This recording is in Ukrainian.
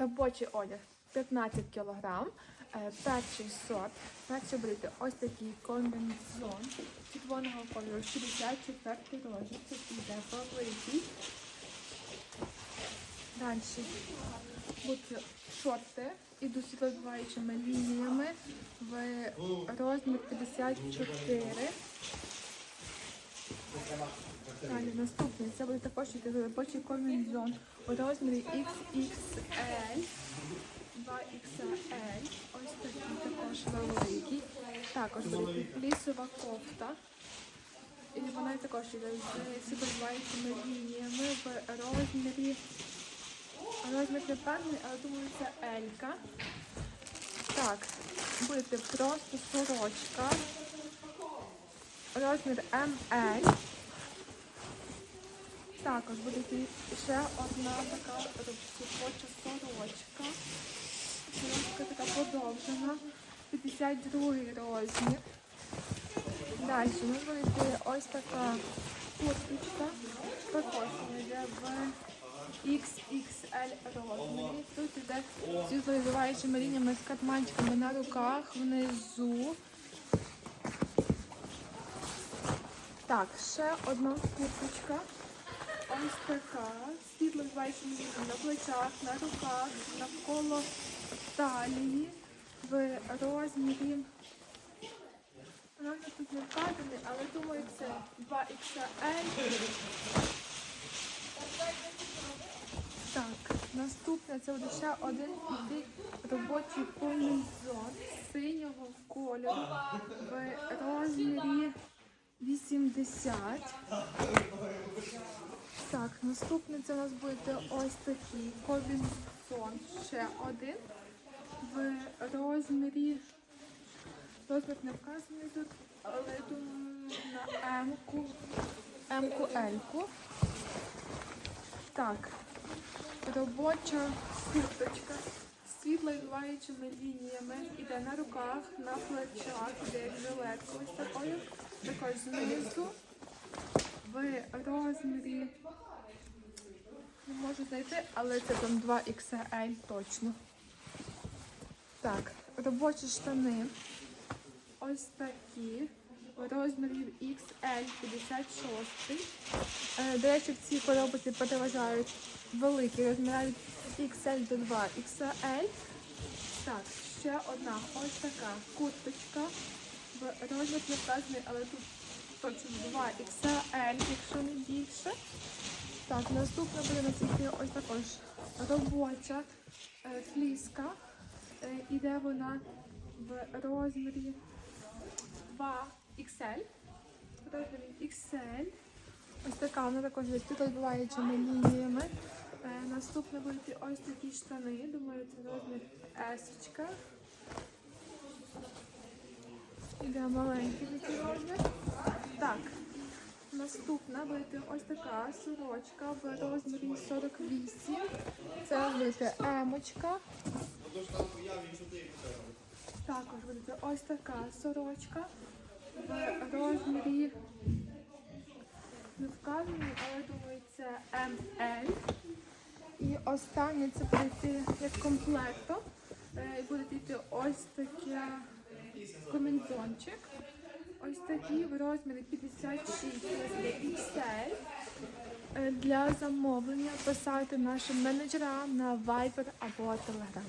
Робочий одяг 15 кг. Перший сорт. Перший буде ось такий комбінезон червоного кольору 64 розмір. Це піде великий. Далі будуть шорти ідуть з лініями в розмір 54. Далі наступний. Це буде також робочий комбінезон у розмірі XXL. 2XL. Ось такий також великий. Також буде лісова кофта. І вона також йде з світловідбиваючими лініями в розмірі. Розмір не певний, але думаю, це Елька. Так, буде просто сорочка. Розмір ML. Також буде ще одна така робоча сорочка. Сорочка така подовжена. 52 розмір. Далі у нас ось така курточка. Також йде в XXL розмірі. Тут іде з світловідбиваючими лініями з катманчиками на руках, внизу. Так, ще одна курточка. Ось така. Світло лініями на плечах, на руках, навколо талії в розмірі. Розмір тут не вказаний, але думаю, це 2XL. Так, наступне це ще один робочий комбінезон синього кольору в розмірі 80. Так, наступне це у нас буде ось такий комбінезон, ще один в розмірі. Розмір не вказаний тут, але думаю на М-ку, М-ку. Так, робоча курточка з світловідбиваючими лініями. Іде на руках, на плечах, іде як жилетка ось такою. Також знизу в розмірі. Не можу знайти, але це там 2XL точно. Так, робочі штани. Ось такі. В розмірі XL 56. Е, До речі, в цій коробці переважають великі розміри XL до 2XL. Так, ще одна ось така курточка. Розмір не вказаний, але тут точно 2XL, якщо не більше. Так, наступна буде на ось також робоча е, фліска. Іде вона в розмірі 2XL. Розмірі XL. Ось така вона також є відбиваючими лініями. Е, Наступне будуть ось такі штани. Думаю, це розмір S. Іде маленький такий розмір. Так. Наступна буде ось така сорочка в розмірі 48. Це буде емочка. Також буде ось така сорочка в розмірі. Не вказаний, але думаю, це ML. І останнє це буде йти як комплектом. Е, Буде йти ось таке комінзончик. Ось такий в розмірі 56 XL. Е, Для замовлення писайте нашим менеджерам на Viber або Telegram.